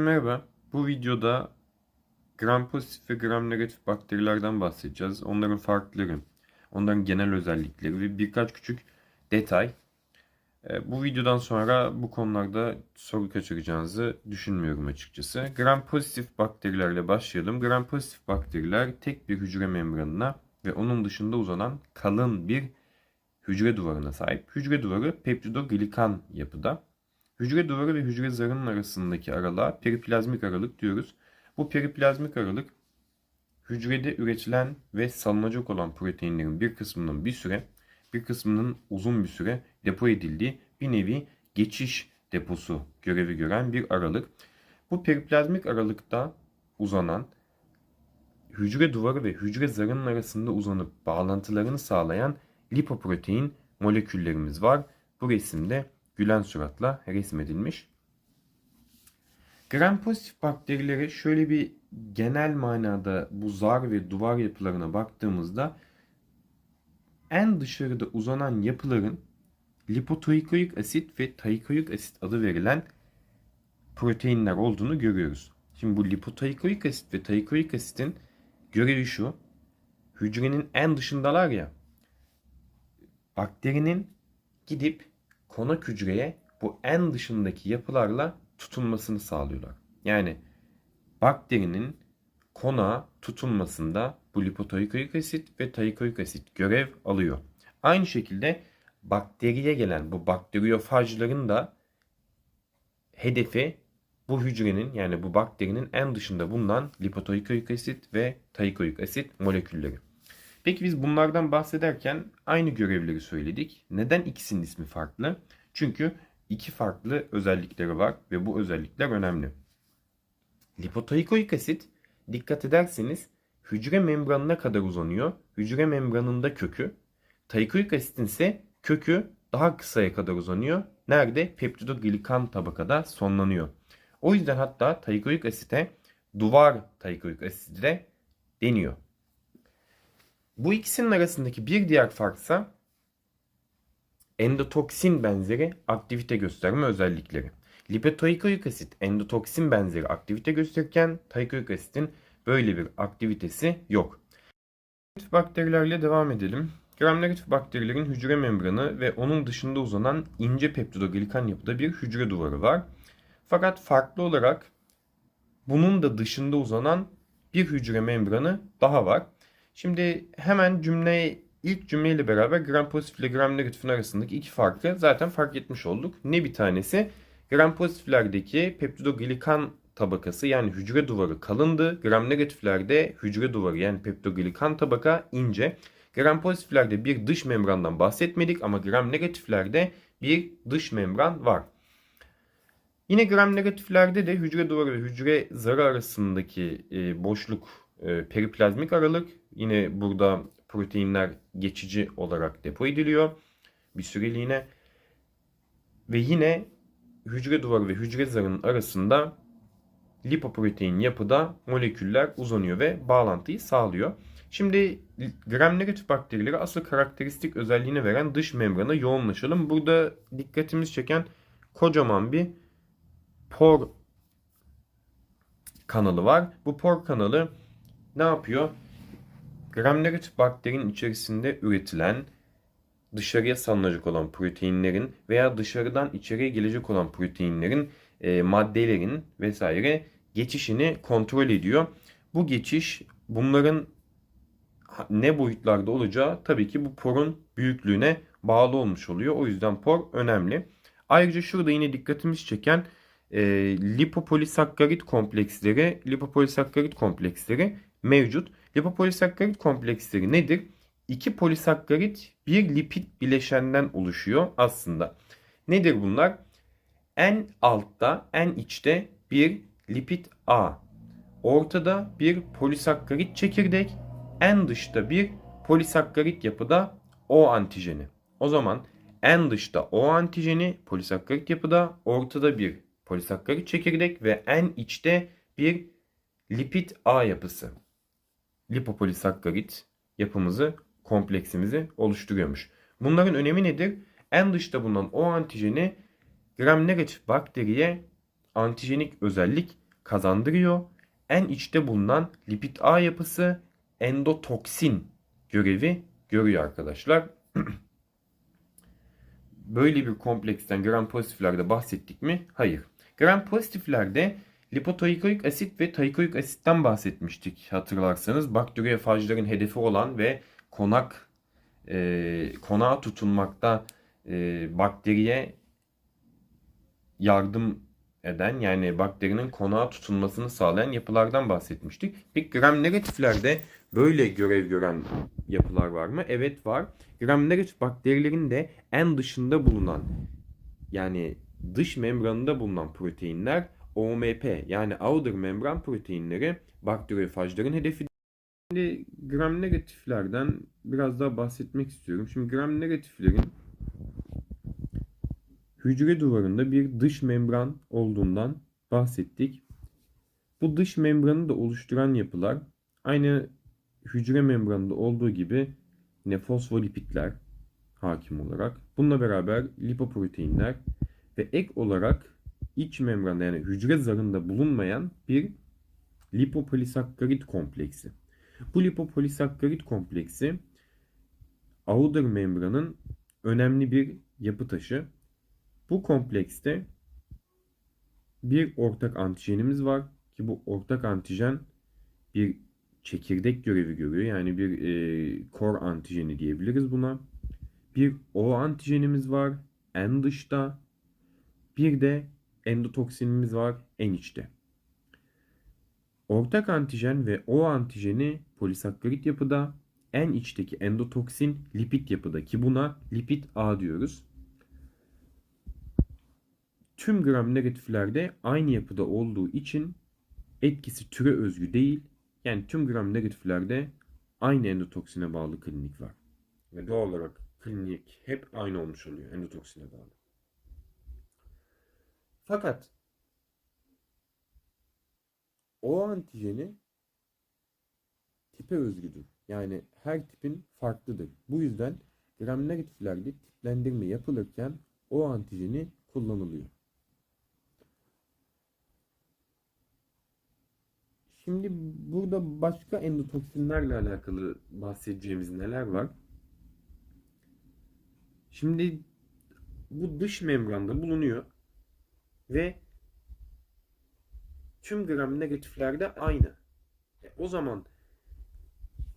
Merhaba, bu videoda gram pozitif ve gram negatif bakterilerden bahsedeceğiz. Onların farkları, onların genel özellikleri ve birkaç küçük detay. Ee, Bu videodan sonra bu konularda soru kaçıracağınızı düşünmüyorum açıkçası. Gram pozitif bakterilerle başlayalım. Gram pozitif bakteriler tek bir hücre membranına ve onun dışında uzanan kalın bir hücre duvarına sahip. Hücre duvarı peptidoglikan yapıda. Hücre duvarı ve hücre zarının arasındaki aralığa periplazmik aralık diyoruz. Bu periplazmik aralık hücrede üretilen ve salınacak olan proteinlerin bir kısmının bir süre, bir kısmının uzun bir süre depo edildiği bir nevi geçiş deposu görevi gören bir aralık. Bu periplazmik aralıkta uzanan hücre duvarı ve hücre zarının arasında uzanıp bağlantılarını sağlayan lipoprotein moleküllerimiz var. Bu resimde gülen suratla resmedilmiş. Gram pozitif bakterilere şöyle bir genel manada bu zar ve duvar yapılarına baktığımızda en dışarıda uzanan yapıların lipotoikoik asit ve taikoik asit adı verilen proteinler olduğunu görüyoruz. Şimdi bu lipotoikoik asit ve taikoik asitin görevi şu. Hücrenin en dışındalar ya. Bakterinin gidip konak hücreye bu en dışındaki yapılarla tutunmasını sağlıyorlar. Yani bakterinin konağa tutunmasında bu lipotoikoik asit ve taikoik asit görev alıyor. Aynı şekilde bakteriye gelen bu bakteriyofajların da hedefi bu hücrenin yani bu bakterinin en dışında bulunan lipotoikoik asit ve taikoik asit molekülleri. Peki biz bunlardan bahsederken aynı görevleri söyledik. Neden ikisinin ismi farklı? Çünkü iki farklı özellikleri var ve bu özellikler önemli. Lipotoikoik asit dikkat ederseniz hücre membranına kadar uzanıyor. Hücre membranında kökü. Taikoik asitin ise kökü daha kısaya kadar uzanıyor. Nerede? Peptidoglikan tabakada sonlanıyor. O yüzden hatta taikoik asite duvar taikoik asidi de deniyor. Bu ikisinin arasındaki bir diğer farksa endotoksin benzeri aktivite gösterme özellikleri. Lipotoikoik asit endotoksin benzeri aktivite gösterirken taikoik asitin böyle bir aktivitesi yok. Negatif bakterilerle devam edelim. Gram negatif bakterilerin hücre membranı ve onun dışında uzanan ince peptidoglikan yapıda bir hücre duvarı var. Fakat farklı olarak bunun da dışında uzanan bir hücre membranı daha var. Şimdi hemen cümleyi ilk cümleyle beraber gram pozitif ile gram negatifin arasındaki iki farkı zaten fark etmiş olduk. Ne bir tanesi? Gram pozitiflerdeki peptidoglikan tabakası yani hücre duvarı kalındı. Gram negatiflerde hücre duvarı yani peptidoglikan tabaka ince. Gram pozitiflerde bir dış membrandan bahsetmedik ama gram negatiflerde bir dış membran var. Yine gram negatiflerde de hücre duvarı ve hücre zarı arasındaki e, boşluk e, periplazmik aralık. Yine burada proteinler geçici olarak depo ediliyor bir süreliğine. Ve yine hücre duvarı ve hücre zarının arasında lipoprotein yapıda moleküller uzanıyor ve bağlantıyı sağlıyor. Şimdi gram negatif bakterileri asıl karakteristik özelliğini veren dış membrana yoğunlaşalım. Burada dikkatimiz çeken kocaman bir por kanalı var. Bu por kanalı ne yapıyor? Gram negatif bakterinin içerisinde üretilen dışarıya salınacak olan proteinlerin veya dışarıdan içeriye gelecek olan proteinlerin e, maddelerin vesaire geçişini kontrol ediyor. Bu geçiş bunların ne boyutlarda olacağı tabii ki bu porun büyüklüğüne bağlı olmuş oluyor. O yüzden por önemli. Ayrıca şurada yine dikkatimiz çeken e, lipopolisakkarit kompleksleri, lipopolisakkarit kompleksleri mevcut. Lipopolisakkarit kompleksleri nedir? İki polisakkarit bir lipid bileşenden oluşuyor aslında. Nedir bunlar? En altta, en içte bir lipid A. Ortada bir polisakkarit çekirdek. En dışta bir polisakkarit yapıda O antijeni. O zaman en dışta O antijeni polisakkarit yapıda, ortada bir polisakkarit çekirdek ve en içte bir lipid A yapısı. Lipopolisakkarit yapımızı, kompleksimizi oluşturuyormuş. Bunların önemi nedir? En dışta bulunan o antijeni gram negatif bakteriye antijenik özellik kazandırıyor. En içte bulunan lipid ağ yapısı endotoksin görevi görüyor arkadaşlar. Böyle bir kompleksten gram pozitiflerde bahsettik mi? Hayır. Gram pozitiflerde lipotoikoik asit ve taikoik asitten bahsetmiştik hatırlarsanız. Bakteriyofajların hedefi olan ve konak e, konağa tutunmakta e, bakteriye yardım eden yani bakterinin konağa tutunmasını sağlayan yapılardan bahsetmiştik. Peki gram negatiflerde böyle görev gören yapılar var mı? Evet var. Gram negatif bakterilerin de en dışında bulunan yani dış membranında bulunan proteinler OMP yani outer membran proteinleri bakteriyofajların hedefi. Şimdi gram negatiflerden biraz daha bahsetmek istiyorum. Şimdi gram negatiflerin hücre duvarında bir dış membran olduğundan bahsettik. Bu dış membranı da oluşturan yapılar aynı hücre membranında olduğu gibi yine fosfolipitler hakim olarak. Bununla beraber lipoproteinler ve ek olarak iç membranda yani hücre zarında bulunmayan bir lipopolisakkarit kompleksi. Bu lipopolisakkarit kompleksi outer membranın önemli bir yapı taşı. Bu komplekste bir ortak antijenimiz var ki bu ortak antijen bir çekirdek görevi görüyor. Yani bir e, core antijeni diyebiliriz buna. Bir O antijenimiz var en dışta. Bir de endotoksinimiz var en içte. Ortak antijen ve O antijeni polisakkarit yapıda, en içteki endotoksin lipid yapıda ki buna lipid A diyoruz. Tüm gram negatiflerde aynı yapıda olduğu için etkisi türe özgü değil. Yani tüm gram negatiflerde aynı endotoksine bağlı klinik var. Ve doğal olarak klinik hep aynı olmuş oluyor endotoksine bağlı. Fakat o antijeni tipe özgüdür. Yani her tipin farklıdır. Bu yüzden gram negatiflerde tiplendirme yapılırken o antijeni kullanılıyor. Şimdi burada başka endotoksinlerle alakalı bahsedeceğimiz neler var? Şimdi bu dış membranda bulunuyor ve tüm gram negatiflerde aynı. E, o zaman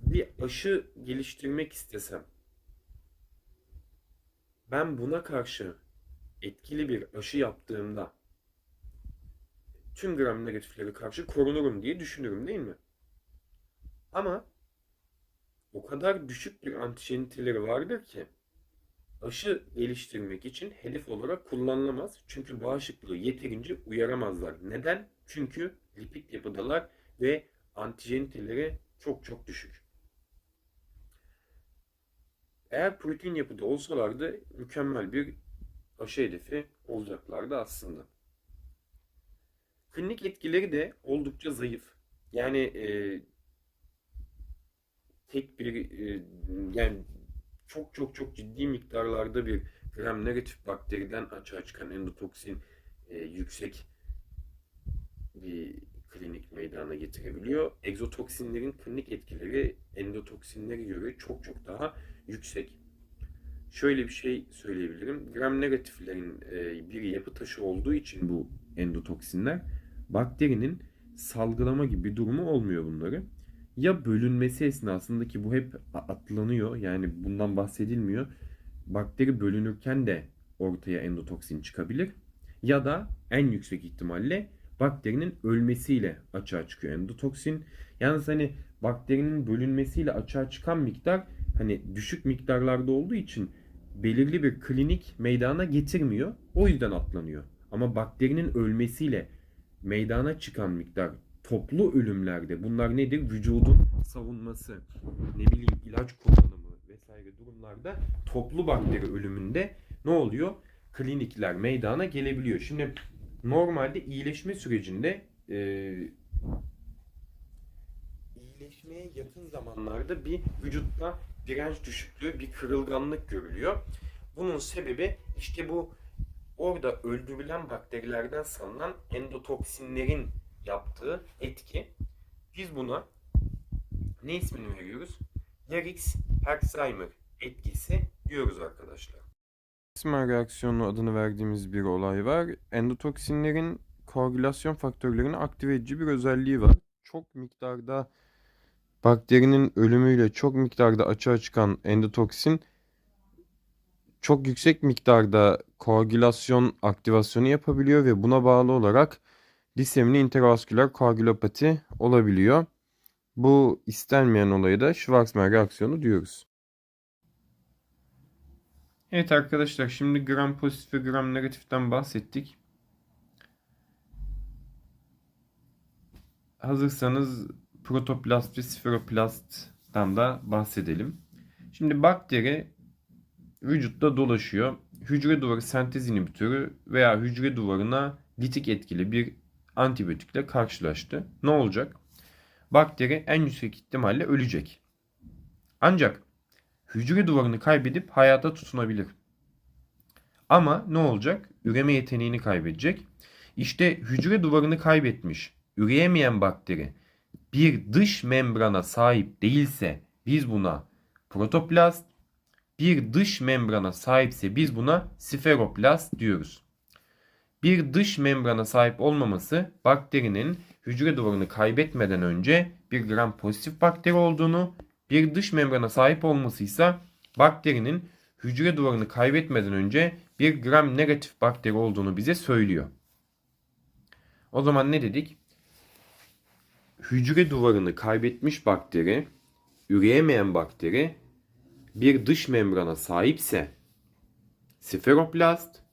bir aşı geliştirmek istesem ben buna karşı etkili bir aşı yaptığımda tüm gram negatiflere karşı korunurum diye düşünürüm değil mi? Ama o kadar düşük bir antijen niteleri vardır ki aşı geliştirmek için hedef olarak kullanılamaz. Çünkü bağışıklığı yeterince uyaramazlar. Neden? Çünkü lipid yapıdalar ve antijen niteleri çok çok düşük. Eğer protein yapıda olsalardı mükemmel bir aşı hedefi olacaklardı aslında. Klinik etkileri de oldukça zayıf. Yani e, tek bir e, yani çok çok çok ciddi miktarlarda bir gram negatif bakteriden açığa çıkan endotoksin e, yüksek bir klinik meydana getirebiliyor. Egzotoksinlerin klinik etkileri endotoksinlere göre çok çok daha yüksek. Şöyle bir şey söyleyebilirim. Gram negatiflerin e, bir yapı taşı olduğu için bu endotoksinler bakterinin salgılama gibi bir durumu olmuyor bunları. Ya bölünmesi esnasında ki bu hep atlanıyor yani bundan bahsedilmiyor. Bakteri bölünürken de ortaya endotoksin çıkabilir. Ya da en yüksek ihtimalle bakterinin ölmesiyle açığa çıkıyor endotoksin. Yalnız hani bakterinin bölünmesiyle açığa çıkan miktar hani düşük miktarlarda olduğu için belirli bir klinik meydana getirmiyor. O yüzden atlanıyor. Ama bakterinin ölmesiyle meydana çıkan miktar toplu ölümlerde bunlar nedir? Vücudun savunması, ne bileyim ilaç kullanımı vesaire durumlarda toplu bakteri ölümünde ne oluyor? Klinikler meydana gelebiliyor. Şimdi normalde iyileşme sürecinde e, iyileşmeye yakın zamanlarda bir vücutta direnç düşüklüğü, bir kırılganlık görülüyor. Bunun sebebi işte bu orada öldürülen bakterilerden salınan endotoksinlerin yaptığı etki. Biz buna ne ismini veriyoruz? Yerix Herxheimer etkisi diyoruz arkadaşlar. Ismer reaksiyonu adını verdiğimiz bir olay var. Endotoksinlerin koagülasyon faktörlerini aktive edici bir özelliği var. Çok miktarda bakterinin ölümüyle çok miktarda açığa çıkan endotoksin çok yüksek miktarda koagülasyon aktivasyonu yapabiliyor ve buna bağlı olarak disemini intervasküler koagülopati olabiliyor. Bu istenmeyen olaya da Schwarzman reaksiyonu diyoruz. Evet arkadaşlar şimdi gram pozitif ve gram negatiften bahsettik. Hazırsanız protoplast ve sferoplasttan da bahsedelim. Şimdi bakteri vücutta dolaşıyor. Hücre duvarı sentez inhibitörü veya hücre duvarına litik etkili bir antibiyotikle karşılaştı. Ne olacak? Bakteri en yüksek ihtimalle ölecek. Ancak hücre duvarını kaybedip hayata tutunabilir. Ama ne olacak? Üreme yeteneğini kaybedecek. İşte hücre duvarını kaybetmiş, üreyemeyen bakteri bir dış membrana sahip değilse biz buna protoplast, bir dış membrana sahipse biz buna sferoplast diyoruz. Bir dış membrana sahip olmaması bakterinin hücre duvarını kaybetmeden önce bir gram pozitif bakteri olduğunu, bir dış membrana sahip olması ise bakterinin hücre duvarını kaybetmeden önce bir gram negatif bakteri olduğunu bize söylüyor. O zaman ne dedik? Hücre duvarını kaybetmiş bakteri, üreyemeyen bakteri bir dış membrana sahipse sferoplast,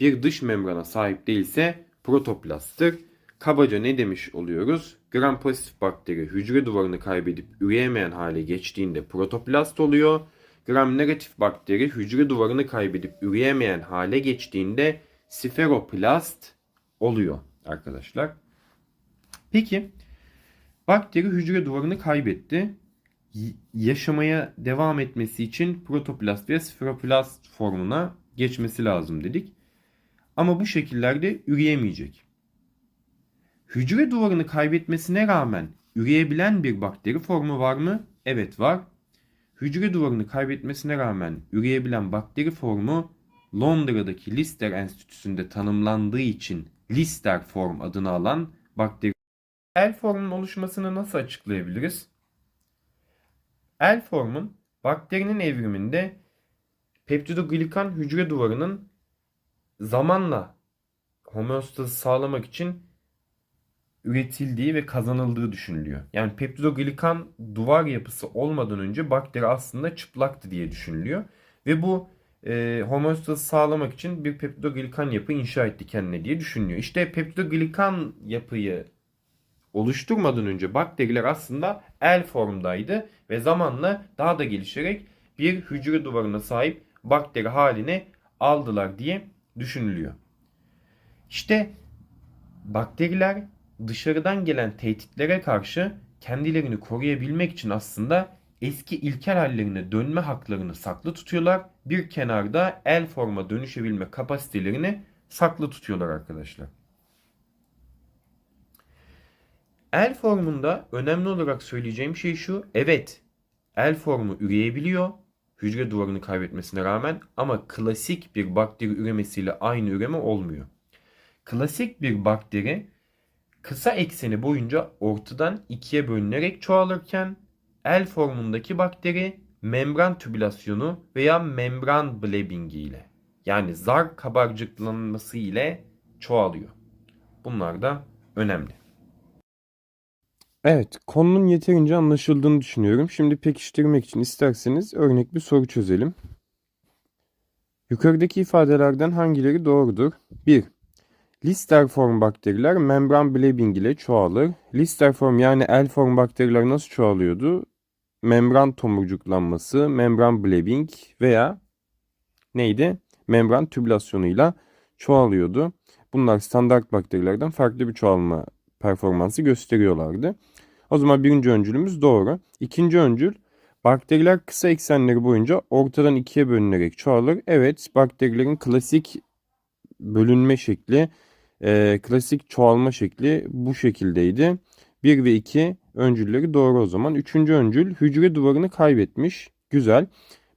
bir dış membrana sahip değilse protoplasttır. Kabaca ne demiş oluyoruz? Gram pozitif bakteri hücre duvarını kaybedip üreyemeyen hale geçtiğinde protoplast oluyor. Gram negatif bakteri hücre duvarını kaybedip üreyemeyen hale geçtiğinde sferoplast oluyor arkadaşlar. Peki bakteri hücre duvarını kaybetti. Yaşamaya devam etmesi için protoplast ve sferoplast formuna geçmesi lazım dedik. Ama bu şekillerde üreyemeyecek. Hücre duvarını kaybetmesine rağmen üreyebilen bir bakteri formu var mı? Evet var. Hücre duvarını kaybetmesine rağmen üreyebilen bakteri formu Londra'daki Lister Enstitüsü'nde tanımlandığı için Lister form adını alan bakteri. El formunun oluşmasını nasıl açıklayabiliriz? El formun bakterinin evriminde peptidoglikan hücre duvarının zamanla homeostazı sağlamak için üretildiği ve kazanıldığı düşünülüyor. Yani peptidoglikan duvar yapısı olmadan önce bakteri aslında çıplaktı diye düşünülüyor. Ve bu e, homeostazı sağlamak için bir peptidoglikan yapı inşa etti kendine diye düşünülüyor. İşte peptidoglikan yapıyı oluşturmadan önce bakteriler aslında el formdaydı ve zamanla daha da gelişerek bir hücre duvarına sahip bakteri haline aldılar diye düşünülüyor. İşte bakteriler dışarıdan gelen tehditlere karşı kendilerini koruyabilmek için aslında eski ilkel hallerine dönme haklarını saklı tutuyorlar. Bir kenarda el forma dönüşebilme kapasitelerini saklı tutuyorlar arkadaşlar. El formunda önemli olarak söyleyeceğim şey şu. Evet, el formu üreyebiliyor hücre duvarını kaybetmesine rağmen ama klasik bir bakteri üremesiyle aynı üreme olmuyor. Klasik bir bakteri kısa ekseni boyunca ortadan ikiye bölünerek çoğalırken el formundaki bakteri membran tübülasyonu veya membran blebbingi ile yani zar kabarcıklanması ile çoğalıyor. Bunlar da önemli. Evet, konunun yeterince anlaşıldığını düşünüyorum. Şimdi pekiştirmek için isterseniz örnek bir soru çözelim. Yukarıdaki ifadelerden hangileri doğrudur? 1. Lister form bakteriler membran blebbing ile çoğalır. Lister form yani el form bakteriler nasıl çoğalıyordu? Membran tomurcuklanması, membran blebbing veya neydi? Membran tübülasyonuyla çoğalıyordu. Bunlar standart bakterilerden farklı bir çoğalma performansı gösteriyorlardı. O zaman birinci öncülümüz doğru. İkinci öncül bakteriler kısa eksenleri boyunca ortadan ikiye bölünerek çoğalır. Evet bakterilerin klasik bölünme şekli Ee, klasik çoğalma şekli bu şekildeydi. 1 ve 2 öncülleri doğru o zaman. Üçüncü öncül hücre duvarını kaybetmiş. Güzel.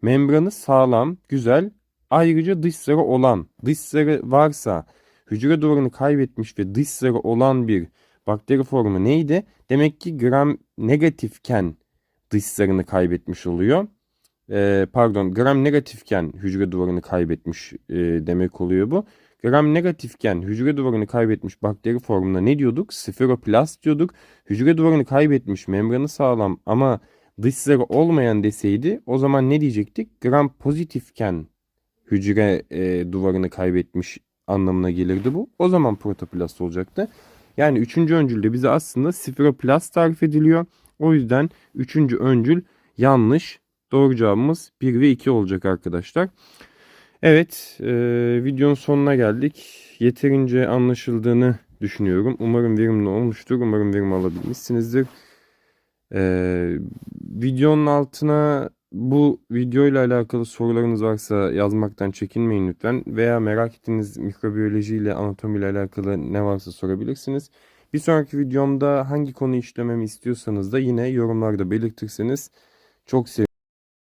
Membranı sağlam. Güzel. Ayrıca dış zarı olan, dış zarı varsa hücre duvarını kaybetmiş ve dış zarı olan bir bakteri formu neydi? Demek ki gram negatifken dış zarını kaybetmiş oluyor. Ee, pardon, gram negatifken hücre duvarını kaybetmiş e, demek oluyor bu. Gram negatifken hücre duvarını kaybetmiş bakteri formuna ne diyorduk? Sferoplast diyorduk. Hücre duvarını kaybetmiş, membranı sağlam ama dış zarı olmayan deseydi o zaman ne diyecektik? Gram pozitifken hücre e, duvarını kaybetmiş anlamına gelirdi bu. O zaman protoplast olacaktı. Yani üçüncü öncülde bize aslında sferoplast tarif ediliyor. O yüzden üçüncü öncül yanlış. Doğru cevabımız 1 ve 2 olacak arkadaşlar. Evet, e, videonun sonuna geldik. Yeterince anlaşıldığını düşünüyorum. Umarım verimli olmuştur. Umarım verim alabilmişsinizdir. E, videonun altına bu videoyla alakalı sorularınız varsa yazmaktan çekinmeyin lütfen. Veya merak ettiğiniz mikrobiyoloji ile anatomi ile alakalı ne varsa sorabilirsiniz. Bir sonraki videomda hangi konu işlememi istiyorsanız da yine yorumlarda belirtirseniz çok sevinirim.